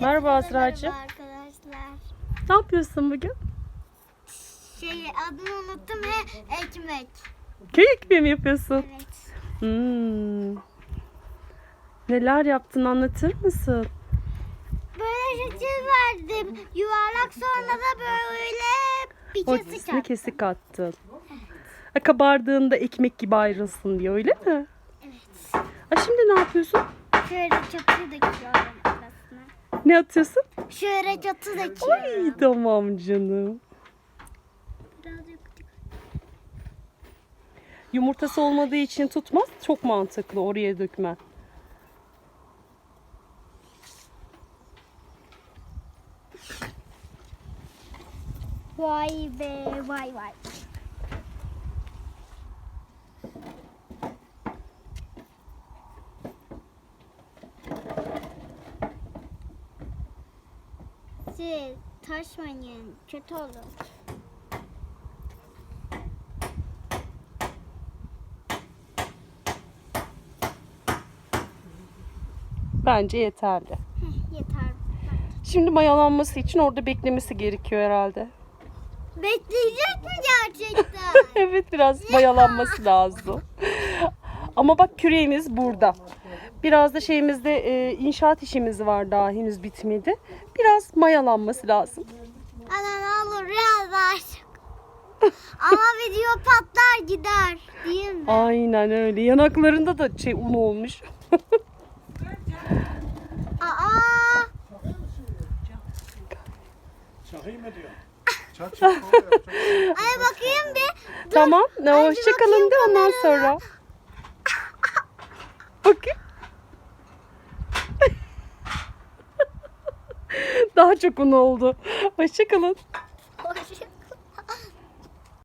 Merhaba Azra'cığım. Merhaba arkadaşlar. Ne yapıyorsun bugün? Şey adını unuttum he ekmek. Köy ekmeği mi yapıyorsun? Evet. Hmm. Neler yaptın anlatır mısın? Böyle şekil verdim. Yuvarlak sonra da böyle bir kesik attım. kesik attın. Ha, kabardığında ekmek gibi ayrılsın diye öyle mi? Evet. Ha, şimdi ne yapıyorsun? Şöyle çatı döküyorum. Ne atıyorsun? Şöyle çatı Ay döküyorum. tamam canım. Birazcık Yumurtası olmadığı için tutmaz. Çok mantıklı oraya dökmen. Vay be vay vay. Siz taşmayın kötü olur. Bence yeterli. Heh, yeter. Şimdi mayalanması için orada beklemesi gerekiyor herhalde. Bekleyecek mi gerçekten? evet biraz mayalanması lazım. Ama bak küreğimiz burada. Biraz da şeyimizde e, inşaat işimiz var daha henüz bitmedi. Biraz mayalanması lazım. Ana ne olur biraz daha. Ama video patlar gider değil mi? Aynen öyle. Yanaklarında da şey un olmuş. Aa, Çakayım mı diyor? Çak çak. ay bakayım bir. tamam. Ne Ay, bir hoşça bakayım kalın de ondan sonra. Bakın. Daha çok un oldu. Hoşça kalın. Hoş.